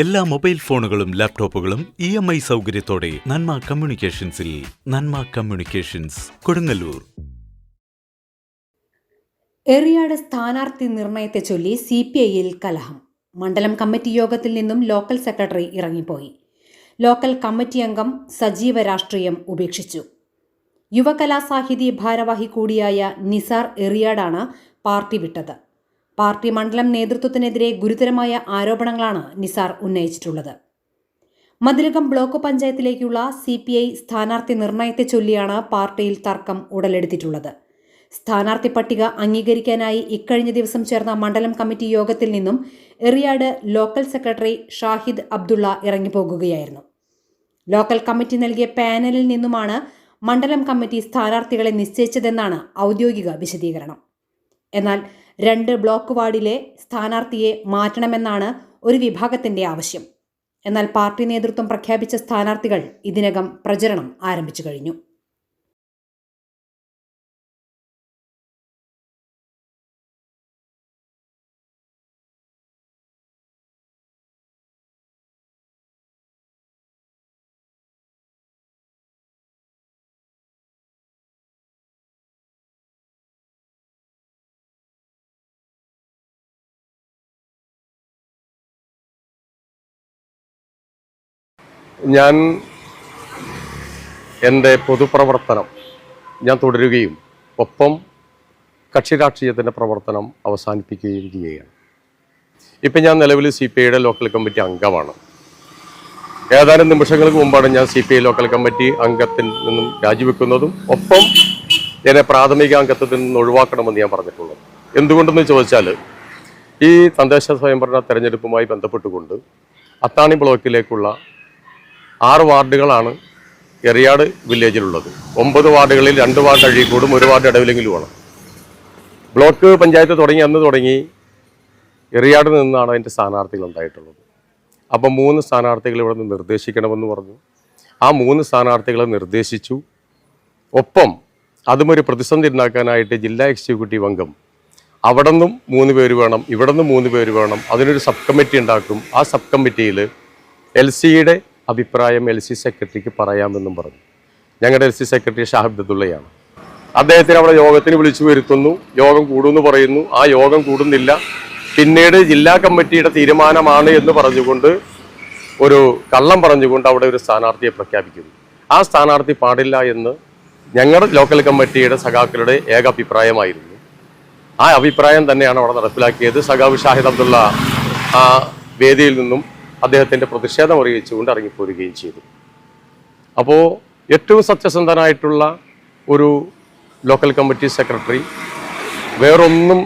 എല്ലാ മൊബൈൽ ഫോണുകളും ലാപ്ടോപ്പുകളും ഇ എം ഐ സൗകര്യത്തോടെ നന്മ കമ്മ്യൂണിക്കേഷൻസിൽ നന്മ കമ്മ്യൂണിക്കേഷൻസ് കൊടുങ്ങല്ലൂർ. എറിയാട് സ്ഥാനാർത്ഥി നിർണയത്തെ ചൊല്ലി സി പി ഐയിൽ കലഹം. മണ്ഡലം കമ്മിറ്റി യോഗത്തിൽ നിന്നും ലോക്കൽ സെക്രട്ടറി ഇറങ്ങിപ്പോയി. ലോക്കൽ കമ്മിറ്റി അംഗം സജീവ രാഷ്ട്രീയം ഉപേക്ഷിച്ചു. യുവകലാസാഹിതി ഭാരവാഹി കൂടിയായ നിസാർ എറിയാടാണ് പാർട്ടി വിട്ടത്. പാർട്ടി മണ്ഡലം നേതൃത്വത്തിനെതിരെ ഗുരുതരമായ ആരോപണങ്ങളാണ് നിസാർ ഉന്നയിച്ചിട്ടുള്ളത്. മതിലകം ബ്ലോക്ക് പഞ്ചായത്തിലേക്കുള്ള സി പി ഐ സ്ഥാനാർത്ഥി നിർണയത്തെ ചൊല്ലിയാണ് പാർട്ടിയിൽ തർക്കം ഉടലെടുത്തിട്ടുള്ളത്. സ്ഥാനാർത്ഥി പട്ടിക അംഗീകരിക്കാനായി ഇക്കഴിഞ്ഞ ദിവസം ചേർന്ന മണ്ഡലം കമ്മിറ്റി യോഗത്തിൽ നിന്നും എറിയാട് ലോക്കൽ സെക്രട്ടറി ഷാഹിദ് അബ്ദുള്ള ഇറങ്ങിപ്പോകുകയായിരുന്നു. ലോക്കൽ കമ്മിറ്റി നൽകിയ പാനലിൽ നിന്നുമാണ് മണ്ഡലം കമ്മിറ്റി സ്ഥാനാർത്ഥികളെ നിശ്ചയിച്ചതെന്നാണ് ഔദ്യോഗിക വിശദീകരണം. എന്നാൽ രണ്ട് ബ്ലോക്ക് വാർഡിലെ സ്ഥാനാർത്ഥിയെ മാറ്റണമെന്നാണ് ഒരു വിഭാഗത്തിന്റെ ആവശ്യം. എന്നാൽ പാർട്ടി നേതൃത്വം പ്രഖ്യാപിച്ച സ്ഥാനാർത്ഥികൾ ഇതിനകം പ്രചരണം ആരംഭിച്ചു കഴിഞ്ഞു. ഞാൻ എന്റെ പൊതുപ്രവർത്തനം ഞാൻ തുടരുകയും ഒപ്പം കക്ഷി രാഷ്ട്രീയത്തിന്റെ പ്രവർത്തനം അവസാനിപ്പിക്കുകയും ചെയ്യുകയാണ്. ഇപ്പം ഞാൻ നിലവിൽ സി പി ഐയുടെ ലോക്കൽ കമ്മിറ്റി അംഗമാണ്. ഏതാനും നിമിഷങ്ങൾക്ക് മുമ്പാണ് ഞാൻ C P I local committee അംഗത്തിൽ നിന്നും രാജിവെക്കുന്നതും ഒപ്പം എന്നെ പ്രാഥമിക അംഗത്വത്തിൽ നിന്ന് ഒഴിവാക്കണമെന്ന് ഞാൻ പറഞ്ഞിട്ടുള്ളത്. എന്തുകൊണ്ടെന്ന് ചോദിച്ചാൽ ഈ തദ്ദേശ സ്വയംഭരണ തെരഞ്ഞെടുപ്പുമായി ബന്ധപ്പെട്ടുകൊണ്ട് അത്താണി ബ്ലോക്കിലേക്കുള്ള ആറ് വാർഡുകളാണ് എറിയാട് വില്ലേജിലുള്ളത്. ഒമ്പത് വാർഡുകളിൽ രണ്ട് വാർഡ് അഴീക്കോടും ഒരു വാർഡ് ഇടവിലെങ്കിലുമാണ് ബ്ലോക്ക് പഞ്ചായത്ത് തുടങ്ങി അന്ന് തുടങ്ങി എറിയാട് നിന്നാണ് അതിന്റെ സ്ഥാനാർത്ഥികൾ ഉണ്ടായിട്ടുള്ളത്. അപ്പം മൂന്ന് സ്ഥാനാർത്ഥികൾ ഇവിടെ നിന്ന് നിർദ്ദേശിക്കണമെന്ന് പറഞ്ഞു. ആ മൂന്ന് സ്ഥാനാർത്ഥികളെ നിർദ്ദേശിച്ചു. ഒപ്പം അതും ഒരു പ്രതിസന്ധി ഉണ്ടാക്കാനായിട്ട് ജില്ലാ എക്സിക്യൂട്ടീവ് അംഗം അവിടെ നിന്നും മൂന്ന് പേര് വേണം ഇവിടെ നിന്നും മൂന്ന് പേര് വേണം അതിനൊരു സബ് കമ്മിറ്റി ഉണ്ടാക്കും. ആ സബ് കമ്മിറ്റിയിൽ എൽ സിയുടെ അഭിപ്രായം എൽ സി സെക്രട്ടറിക്ക് പറയാമെന്നും പറഞ്ഞു. ഞങ്ങളുടെ എൽ സി സെക്രട്ടറി ഷാഹിബ് ദുള്ളയാണ് അദ്ദേഹത്തിന് അവിടെ യോഗത്തിന് വിളിച്ചു വരുത്തുന്നു. യോഗം കൂടുമെന്ന് പറയുന്നു. ആ യോഗം കൂടുന്നില്ല. പിന്നീട് ജില്ലാ കമ്മിറ്റിയുടെ തീരുമാനമാണ് എന്ന് പറഞ്ഞുകൊണ്ട് ഒരു കള്ളം പറഞ്ഞുകൊണ്ട് അവിടെ ഒരു സ്ഥാനാർത്ഥിയെ പ്രഖ്യാപിക്കുന്നു. ആ സ്ഥാനാർത്ഥി പാടില്ല എന്ന് ഞങ്ങളുടെ ലോക്കൽ കമ്മിറ്റിയുടെ സഖാക്കളുടെ ഏക അഭിപ്രായമായിരുന്നു ആ അഭിപ്രായം തന്നെയാണ് അവിടെ നടപ്പിലാക്കിയത്. സഖാവ് ഷാഹിദ് അബ്ദുള്ള ആ വേദിയിൽ നിന്നും അദ്ദേഹത്തിന്റെ പ്രതിഷേധം അറിയിച്ചുകൊണ്ട് ഇറങ്ങിപ്പോരുകയും ചെയ്തു. അപ്പോൾ ഏറ്റവും സത്യസന്ധനായിട്ടുള്ള ഒരു ലോക്കൽ കമ്മിറ്റി സെക്രട്ടറി വേറൊന്നും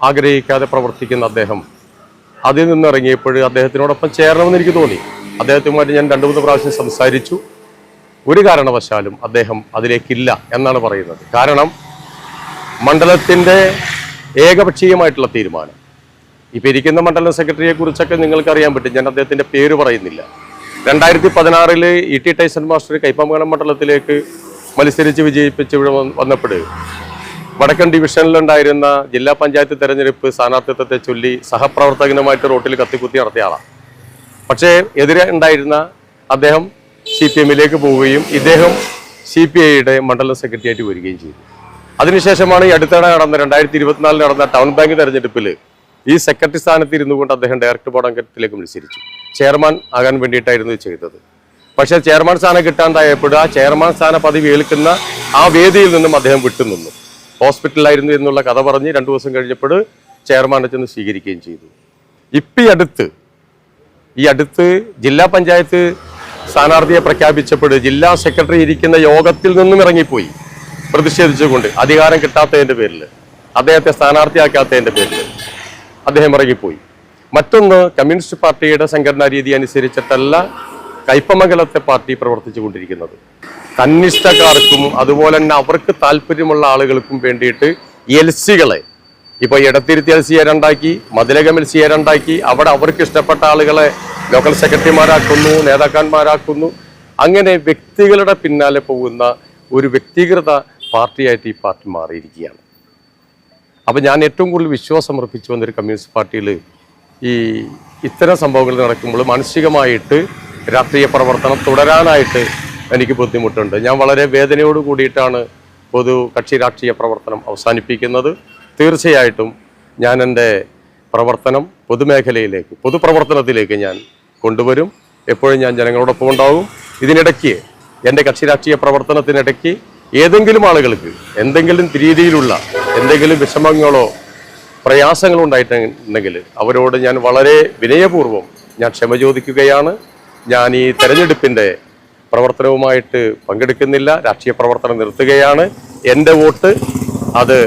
ആഗ്രഹിക്കാതെ പ്രവർത്തിക്കുന്ന അദ്ദേഹം അതിൽ നിന്ന് ഇറങ്ങിയപ്പോൾ അദ്ദേഹത്തിനോടൊപ്പം ചേരണമെന്ന് എനിക്ക് തോന്നി. അദ്ദേഹത്തുമായിട്ട് ഞാൻ രണ്ടു മൂന്ന് പ്രാവശ്യം സംസാരിച്ചു. ഒരു കാരണവശാലും അദ്ദേഹം അതിലേക്കില്ല എന്നാണ് പറയുന്നത്. കാരണം മണ്ഡലത്തിന്റെ ഏകപക്ഷീയമായിട്ടുള്ള തീരുമാനം. ഇപ്പം ഇരിക്കുന്ന മണ്ഡലം സെക്രട്ടറിയെ കുറിച്ചൊക്കെ നിങ്ങൾക്ക് അറിയാൻ പറ്റും. ഞാൻ അദ്ദേഹത്തിന്റെ പേര് പറയുന്നില്ല. രണ്ടായിരത്തി പതിനാറിൽ E T Taison master Kaipamangalam മണ്ഡലത്തിലേക്ക് മത്സരിച്ച് വിജയിപ്പിച്ച് ഇവിടെ വന്ന് വന്നപ്പോൾ വടക്കൻ ഡിവിഷനിലുണ്ടായിരുന്ന ജില്ലാ പഞ്ചായത്ത് തെരഞ്ഞെടുപ്പ് സ്ഥാനാർത്ഥിത്വത്തെ ചൊല്ലി സഹപ്രവർത്തകനുമായിട്ട് റോട്ടിൽ കത്തിക്കുത്തി നടത്തിയ ആളാണ് പക്ഷേ എതിരെ ഉണ്ടായിരുന്ന അദ്ദേഹം സി പി എമ്മിലേക്ക് പോവുകയും ഇദ്ദേഹം സി പി ഐയുടെ മണ്ഡലം സെക്രട്ടറിയായിട്ട് വരികയും ചെയ്തു. അതിനുശേഷമാണ് ഈ അടുത്തിടെ നടന്ന രണ്ടായിരത്തി ഇരുപത്തിനാലിൽ നടന്ന ടൗൺ ബാങ്ക് തെരഞ്ഞെടുപ്പിൽ ഈ സെക്രട്ടറി സ്ഥാനത്ത് ഇരുന്നു കൊണ്ട് അദ്ദേഹം ഡയറക്ടർ ബോർഡ് അംഗത്തിലേക്ക് മത്സരിച്ചു. ചെയർമാൻ ആകാൻ വേണ്ടിയിട്ടായിരുന്നു ചെയ്തത്. പക്ഷേ ചെയർമാൻ സ്ഥാനം കിട്ടാണ്ടായപ്പോൾ ആ ചെയർമാൻ സ്ഥാന പദവി ഏൽക്കുന്ന ആ വേദിയിൽ നിന്നും അദ്ദേഹം വിട്ടുനിന്നു ഹോസ്പിറ്റലിലായിരുന്നു എന്നുള്ള കഥ പറഞ്ഞ് രണ്ടു ദിവസം കഴിഞ്ഞപ്പോൾ ചെയർമാനെ ചെന്ന് സ്വീകരിക്കുകയും ചെയ്തു. ഇപ്പം ഈ അടുത്ത് ഈ അടുത്ത് ജില്ലാ പഞ്ചായത്ത് സ്ഥാനാർത്ഥിയെ പ്രഖ്യാപിച്ചപ്പോൾ ജില്ലാ സെക്രട്ടറി ഇരിക്കുന്ന യോഗത്തിൽ നിന്നും ഇറങ്ങിപ്പോയി. പ്രതിഷേധിച്ചുകൊണ്ട് അധികാരം കിട്ടാത്തതിന്റെ പേരിൽ അദ്ദേഹത്തെ സ്ഥാനാർത്ഥിയാക്കാത്തതിന്റെ പേരിൽ അദ്ദേഹം ഇറങ്ങിപ്പോയി. മറ്റൊന്ന് കമ്മ്യൂണിസ്റ്റ് പാർട്ടിയുടെ സംഘടനാ രീതി അനുസരിച്ചിട്ടല്ല കയ്പമംഗലത്തെ പാർട്ടി പ്രവർത്തിച്ചു കൊണ്ടിരിക്കുന്നത് അതുപോലെ തന്നെ അവർക്ക് താല്പര്യമുള്ള ആളുകൾക്കും വേണ്ടിയിട്ട് എൽ സികളെ ഇപ്പോൾ ഇടത്തിരുത്തി എൽ സി ആരുണ്ടാക്കി മതിലകം എൽ സി ആരുണ്ടാക്കി അവിടെ അവർക്ക് ഇഷ്ടപ്പെട്ട ആളുകളെ ലോക്കൽ സെക്രട്ടറിമാരാക്കുന്നു നേതാക്കന്മാരാക്കുന്നു. അങ്ങനെ വ്യക്തികളുടെ പിന്നാലെ പോകുന്ന ഒരു വ്യക്തിഗത പാർട്ടിയായിട്ട് ഈ പാർട്ടി മാറിയിരിക്കുകയാണ്. അപ്പം ഞാൻ ഏറ്റവും കൂടുതൽ വിശ്വാസം അർപ്പിച്ചു വന്നൊരു കമ്മ്യൂണിസ്റ്റ് പാർട്ടിയിൽ ഈ ഇത്തരം സംഭവങ്ങൾ നടക്കുമ്പോൾ മാനസികമായിട്ട് രാഷ്ട്രീയ പ്രവർത്തനം തുടരാനായിട്ട് എനിക്ക് ബുദ്ധിമുട്ടുണ്ട്. ഞാൻ വളരെ വേദനയോട് കൂടിയിട്ടാണ് പൊതു കക്ഷി രാഷ്ട്രീയ പ്രവർത്തനം അവസാനിപ്പിക്കുന്നത്. തീർച്ചയായിട്ടും ഞാൻ എന്റെ പ്രവർത്തനം പൊതുമേഖലയിലേക്ക് പൊതുപ്രവർത്തനത്തിലേക്ക് ഞാൻ കൊണ്ടുവരും. എപ്പോഴും ഞാൻ ജനങ്ങളോടൊപ്പം ഉണ്ടാകും ഇതിനിടയ്ക്ക് എന്റെ കക്ഷി രാഷ്ട്രീയ പ്രവർത്തനത്തിനിടയ്ക്ക് ഏതെങ്കിലും ആളുകൾക്ക് എന്തെങ്കിലും രീതിയിലുള്ള എന്തെങ്കിലും വിഷമങ്ങളോ പ്രയാസങ്ങളോ ഉണ്ടായിട്ടുണ്ടെങ്കിൽ അവരോട് ഞാൻ വളരെ വിനയപൂർവം ഞാൻ ക്ഷമ ചോദിക്കുകയാണ്. ഞാൻ ഈ തെരഞ്ഞെടുപ്പിന്റെ പ്രവർത്തനവുമായിട്ട് പങ്കെടുക്കുന്നില്ല. രാഷ്ട്രീയ പ്രവർത്തനം നിർത്തുകയാണ്. എന്റെ വോട്ട് അത്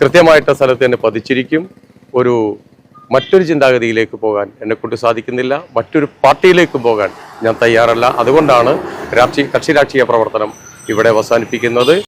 കൃത്യമായിട്ട് സ്ഥലത്ത് തന്നെ പതിച്ചിരിക്കും. ഒരു മറ്റൊരു ചിന്താഗതിയിലേക്ക് പോകാൻ എന്നെ കൊണ്ട് സാധിക്കുന്നില്ല. മറ്റൊരു പാർട്ടിയിലേക്ക് പോകാൻ ഞാൻ തയ്യാറല്ല. അതുകൊണ്ടാണ് രാഷ്ട്രീയ കക്ഷി രാഷ്ട്രീയ പ്രവർത്തനം ഇവിടെ അവസാനിപ്പിക്കുന്നത്.